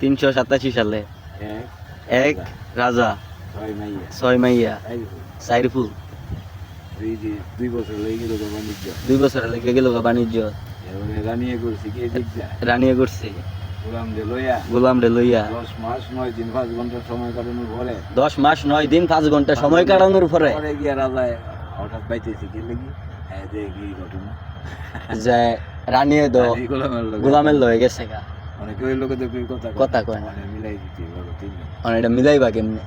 তিনশো সাতাশি সালে। তিনশো এক রাজা। ছয় মাইয়া। ছয় মাইয়া। সাইরফুল দুই বছর লেগে গেল বাণিজ্য। দুই বছর লেগে গেল বাণিজ্য। রানিয়ে করছি কে রানিয়ে করছে। গোলাম যে লইয়া। গোলাম রে লইয়া। দশ মাস নয় দিন পাঁচ ঘণ্টা সময় কাটানোর পরে। দশ মাস নয় দিন পাঁচ ঘণ্টা সময় কাটানোর পরে। পরে গিয়া রাজায় হঠাৎ পাইতেছি কি লাগি? হ্যাঁ যে কি ঘটনা? যে রানিয়ে দো গোলামের গোলামের লয়ে গেছে গা। অনেকে ওই লোকে তো কথা কয়। কথা কয় না। মানে মিলাই দিতে বলো তিনজন। মানে এটা মিলাইবা কেমনে?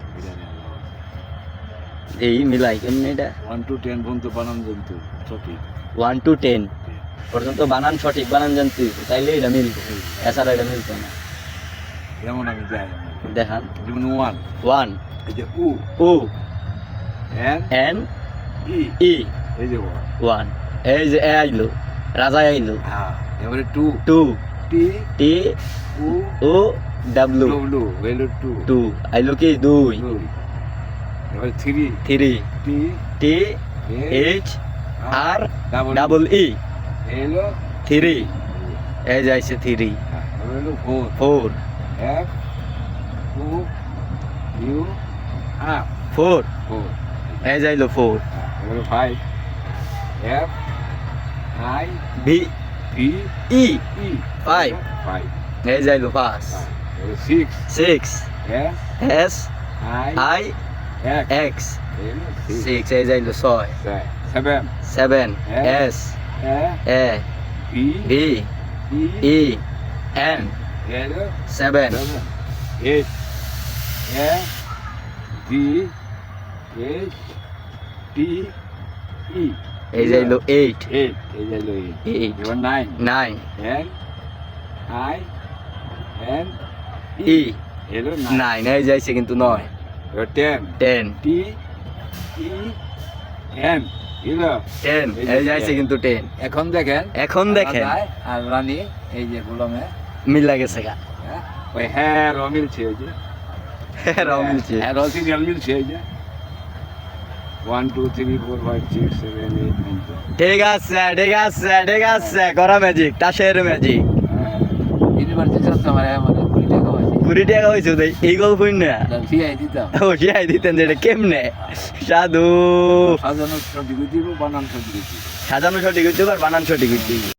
এই মিলাই কেমনে এটা? ওয়ান টু টেন পর্যন্ত বানান জন্তু সঠিক। ওয়ান টু টেন পর্যন্ত বানান সঠিক বানান জানতে তাইলে এটা মিলবে। এছাড়া এটা মিলবে না। যেমন আমি যাই দেখান। যেমন ওয়ান ওয়ান এই যে উ ও এন এন ই ই এই যে ওয়ান ওয়ান এই যে এ আইলো রাজা আইলো। হ্যাঁ এবারে two two T T O W W হইল টু টু আইলো কি দুই এবারে three three T T A H R double E হইল থ্রি এই যাইছে three four four F U U R four four এই যাইলো four five F I V E E Five. Five এই যাইলো পাঁচ এবারে six six S S I I X X এলো six six এই যাইলো ছয় seven seven Yes. S A A V V E E N এলো seven seven. Eight A D H T E এই যাইলো এইট এইট এই যাইলো eight এবার nine nine N I N E এলো নাইন এই যাইছে কিন্তু নয়। এবার ten ten T E N এলো। টেন এই যাইছে কিন্তু টেন এখন দেখেন এখন দেখেন। আর রানী এই যে গুলামে। মিলা গেছে গা। হ্যাঁ, ওই হ্যাঁ র মিলছে ওই যে। রাও মিলছে। হ্যাঁ র সিরিয়াল মিলছে যে। One two three four five six seven eight nine ঠিক আছে ঠিক আছে ঠিক আছে করা ম্যাজিক তাসের ম্যাজিক কুড়ি টাকা হয়েছে তো এই গল্প না। ও শিয়াই দিতেন যেটা কেমনে? সাধু। সাজানো সঠিক দিব বানান সঠিক সাজানো সঠিক বানান সঠিক